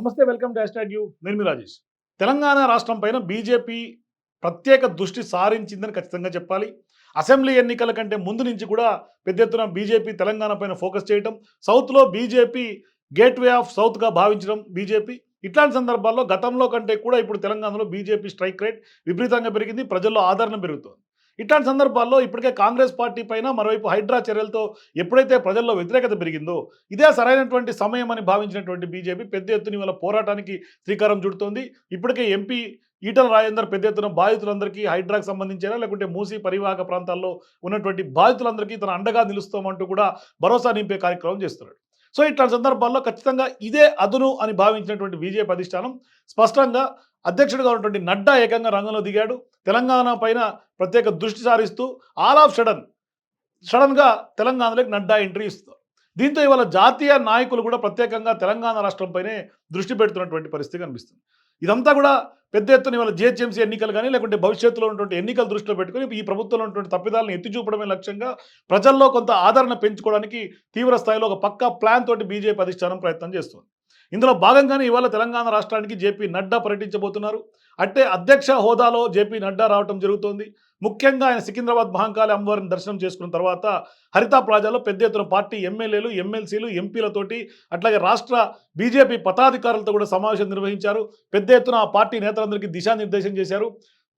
నమస్తే welcome to hash you. నేను మీ రాజేష్. తెలంగాణ రాష్ట్రం పైన బీజేపీ ప్రత్యేక దృష్టి సారించిందని ఖచ్చితంగా చెప్పాలి. అసెంబ్లీ ఎన్నికల కంటే ముందు నుంచి కూడా పెద్ద ఎత్తున బీజేపీ తెలంగాణ పైన ఫోకస్ చేయటం సౌత్లో బీజేపీ గేట్వే ఆఫ్ సౌత్గా భావించడం బీజేపీ. ఇట్లాంటి సందర్భాల్లో గతంలో కంటే కూడా ఇప్పుడు తెలంగాణలో బీజేపీ స్ట్రైక్ రేట్ విపరీతంగా పెరిగింది ప్రజల్లో ఆదరణ పెరుగుతోంది. ఇట్లాంటి సందర్భాల్లో ఇప్పటికే కాంగ్రెస్ పార్టీ పైన మరోవైపు హైడ్రా చర్యలతో ఎప్పుడైతే ప్రజల్లో వ్యతిరేకత పెరిగిందో ఇదే సరైనటువంటి సమయం అని భావించినటువంటి బీజేపీ పెద్ద ఎత్తున ఇవాళ పోరాటానికి శ్రీకారం చుడుతోంది. ఇప్పటికే ఎంపీ ఈటల రాజేందర్ పెద్ద ఎత్తున బాధితులందరికీ హైడ్రాకు సంబంధించిన లేకుంటే మూసీ పరివాహక ప్రాంతాల్లో ఉన్నటువంటి బాధితులందరికీ తన అండగా నిలుస్తామంటూ కూడా భరోసా నింపే కార్యక్రమం చేస్తున్నాడు. సో ఇట్లాంటి సందర్భాల్లో ఖచ్చితంగా ఇదే అదును అని భావించినటువంటి బీజేపీ అధిష్టానం స్పష్టంగా అధ్యక్షుడిగా ఉన్నటువంటి నడ్డా ఏకంగా రంగంలో దిగాడు. తెలంగాణ పైన ప్రత్యేక దృష్టి సారిస్తూ ఆల్ ఆఫ్ సడన్ సడన్గా తెలంగాణలోకి నడ్డా ఎంట్రీ ఇస్తారు దీంతో ఇవాళ జాతీయ నాయకులు కూడా ప్రత్యేకంగా తెలంగాణ రాష్ట్రంపైనే దృష్టి పెడుతున్నటువంటి పరిస్థితి కనిపిస్తుంది. ఇదంతా కూడా పెద్ద ఎత్తున ఇవాళ జిహెచ్ఎంసీ ఎన్నికలు కానీ లేకుంటే భవిష్యత్తులో ఉన్నటువంటి ఎన్నికలు దృష్టిలో పెట్టుకుని ఈ ప్రభుత్వంలో ఉన్నటువంటి తప్పిదాలను ఎత్తి చూపడమే లక్ష్యంగా ప్రజల్లో కొంత ఆదరణ పెంచుకోవడానికి తీవ్ర స్థాయిలో ఒక పక్కా ప్లాన్ తోటి బీజేపీ అధిష్టానం ప్రయత్నం చేస్తుంది. ఇందులో భాగంగానే ఇవాళ తెలంగాణ రాష్ట్రానికి జేపీ నడ్డా పర్యటించబోతున్నారు. అంటే అధ్యక్ష హోదాలో జేపీ నడ్డా రావటం జరుగుతోంది. ముఖ్యంగా ఆయన సికింద్రాబాద్ మహంకాళి అమ్మవారిని దర్శనం చేసుకున్న తర్వాత హరితా ప్లాజాలో పెద్ద ఎత్తున పార్టీ ఎమ్మెల్యేలు ఎమ్మెల్సీలు ఎంపీలతోటి అట్లాగే రాష్ట్ర బీజేపీ పతాధికారులతో కూడా సమావేశం నిర్వహించారు. పెద్ద ఎత్తున ఆ పార్టీ నేతలందరికీ దిశానిర్దేశం చేశారు.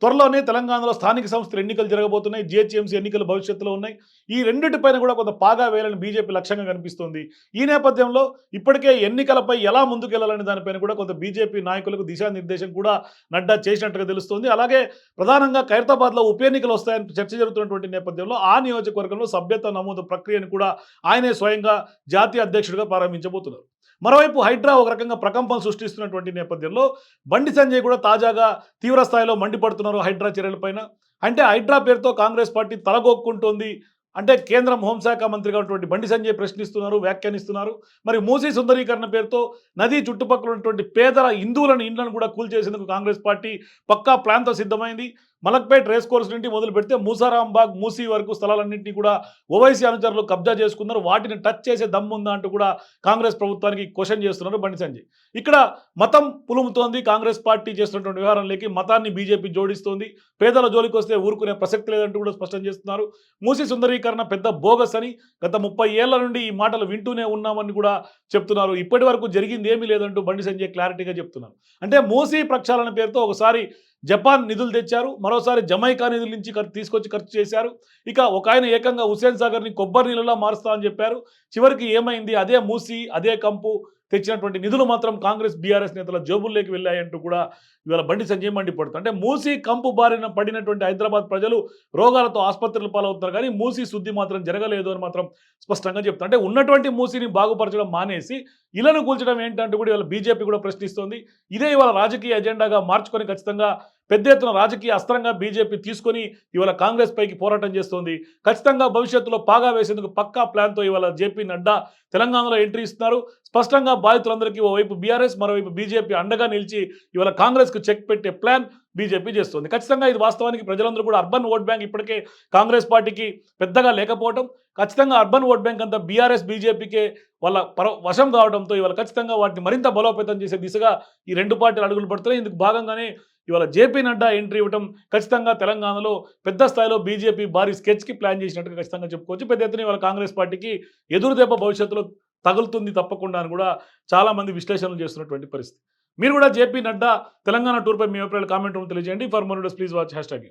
త్వరలోనే తెలంగాణలో స్థానిక సంస్థలు ఎన్నికలు జరగబోతున్నాయి జిహెచ్ఎంసీ ఎన్నికలు భవిష్యత్తులో ఉన్నాయి. ఈ రెండింటిపైన కూడా కొంత పాగా వేయాలని బీజేపీ లక్ష్యంగా కనిపిస్తుంది. ఈ నేపథ్యంలో ఇప్పటికే ఎన్నికలపై ఎలా ముందుకెళ్ళాలనే దానిపైన కూడా కొంత బీజేపీ నాయకులకు దిశానిర్దేశం కూడా నడ్డా చేసినట్టుగా తెలుస్తుంది. అలాగే ప్రధానంగా ఖైరతాబాద్లో ఉప ఎన్నికలు వస్తాయని చర్చ జరుగుతున్నటువంటి నేపథ్యంలో ఆ నియోజకవర్గంలో సభ్యత్వ నమోదు ప్రక్రియను కూడా ఆయనే స్వయంగా జాతీయ అధ్యక్షుడిగా ప్రారంభించబోతున్నారు. మరోవైపు హైడ్రా ఒక రకంగా ప్రకంపం సృష్టిస్తున్నటువంటి నేపథ్యంలో బండి సంజయ్ కూడా తాజాగా తీవ్రస్థాయిలో మండిపడుతున్నారు హైడ్రా చర్యలపైన అంటే హైడ్రా పేరుతో కాంగ్రెస్ పార్టీ తలగొక్కుంటోంది. అంటే కేంద్రం హోంశాఖ మంత్రిగా ఉన్నటువంటి బండి సంజయ్ ప్రశ్నిస్తున్నారు వ్యాఖ్యానిస్తున్నారు. మరి మూసీ సుందరీకరణ పేరుతో నదీ చుట్టుపక్కల ఉన్నటువంటి పేదల హిందువులను ఇండ్లను కూడా కూల్చేసేందుకు కాంగ్రెస్ పార్టీ పక్కా ప్లాన్తో సిద్ధమైంది. మలక్పేట్ రేస్ కోర్స్ నుండి మొదలు పెడితే మూసారాంబాగ్ మూసీ వరకు స్థలాలన్నింటినీ కూడా ఓవైసీ అనుచరులు కబ్జా చేసుకున్నారు. వాటిని టచ్ చేసే దమ్ముందా అంటూ కూడా కాంగ్రెస్ ప్రభుత్వానికి క్వశ్చన్ చేస్తున్నారు బండి సంజయ్. ఇక్కడ మతం పులుముతోంది. కాంగ్రెస్ పార్టీ చేస్తున్నటువంటి వ్యవహారంలోకి మతాన్ని బీజేపీ జోడిస్తోంది. పేదల జోలికి వస్తే ఊరుకునే ప్రసక్తి లేదంటూ కూడా స్పష్టం చేస్తున్నారు. మూసీ సుందరీకరణ పెద్ద బోగస్ అని గత ముప్పై ఏళ్ళ నుండి ఈ మాటలు వింటూనే ఉన్నామని కూడా చెప్తున్నారు. ఇప్పటి వరకు జరిగింది ఏమీ లేదంటూ బండి సంజయ్ క్లారిటీగా చెప్తున్నారు. అంటే మూసీ ప్రక్షాళన పేరుతో ఒకసారి జపాన్ నిధులు తెచ్చారు మరోసారి జమైకా నిధుల నుంచి తీసుకొచ్చి ఖర్చు చేశారు. ఇక ఒక ఆయన ఏకంగా హుసేన్ సాగర్ని కొబ్బరి నీళ్ళలా మారుస్తా అని చెప్పారు. చివరికి ఏమైంది? అదే మూసి అదే కంపు తెచ్చినటువంటి నిధులు మాత్రం కాంగ్రెస్ బీఆర్ఎస్ నేతల జోబుల్లోకి వెళ్ళాయంటూ కూడా ఇవాళ బండి సంజయ్ మండిపడుతుంది అంటే మూసి కంపు బారిన పడినటువంటి హైదరాబాద్ ప్రజలు రోగాలతో ఆసుపత్రులు పాలవుతున్నారు. కానీ మూసి శుద్ధి మాత్రం జరగలేదు అని మాత్రం స్పష్టంగా చెప్తారు. అంటే ఉన్నటువంటి మూసిని బాగుపరచడం మానేసి ఇళ్ళను కూల్చడం ఏంటంటే కూడా ఇవాళ బీజేపీ కూడా ప్రశ్నిస్తోంది. ఇదే ఇవాళ రాజకీయ ఎజెండాగా మార్చుకొని ఖచ్చితంగా పెద్ద ఎత్తున రాజకీయ అస్త్రంగా బీజేపీ తీసుకొని ఇవాళ కాంగ్రెస్ పైకి పోరాటం చేస్తోంది. ఖచ్చితంగా భవిష్యత్తులో పాగా వేసేందుకు పక్కా ప్లాన్తో ఇవాళ జేపీ నడ్డా తెలంగాణలో ఎంట్రీ ఇస్తున్నారు. స్పష్టంగా బాధితులందరికీ ఓవైపు బీఆర్ఎస్ మరోవైపు బీజేపీ అండగా నిలిచి ఇవాళ కాంగ్రెస్కు చెక్ పెట్టే ప్లాన్ బీజేపీ చేస్తుంది. ఖచ్చితంగా ఇది వాస్తవానికి ప్రజలందరూ కూడా అర్బన్ ఓట్ బ్యాంక్ ఇప్పటికే కాంగ్రెస్ పార్టీకి పెద్దగా లేకపోవడం ఖచ్చితంగా అర్బన్ ఓట్ బ్యాంక్ అంతా బీఆర్ఎస్ బీజేపీకే వాళ్ళ పర వశం కావడంతో ఇవాళ ఖచ్చితంగా వాటిని మరింత బలోపేతం చేసే దిశగా ఈ రెండు పార్టీలు అడుగులు పడుతున్నాయి. ఇందుకు భాగంగానే ఇవాళ జేపీ నడ్డా ఎంట్రీ ఇవ్వడం ఖచ్చితంగా తెలంగాణలో పెద్ద స్థాయిలో బీజేపీ భారీ స్కెచ్కి ప్లాన్ చేసినట్టుగా ఖచ్చితంగా చెప్పుకోవచ్చు. పెద్ద ఎత్తున ఇవాళ కాంగ్రెస్ పార్టీకి ఎదురుదెబ్బ భవిష్యత్తులో తగులుతుంది తప్పకుండా అని కూడా చాలామంది విశ్లేషణలు చేస్తున్నటువంటి పరిస్థితి. మీరు కూడా జేపీ నడ్డా తెలంగాణ టూర్పై మీ అభిప్రాయాలు కామెంట్ రూమ్ తెలియజేయండి. For more please watch hashtag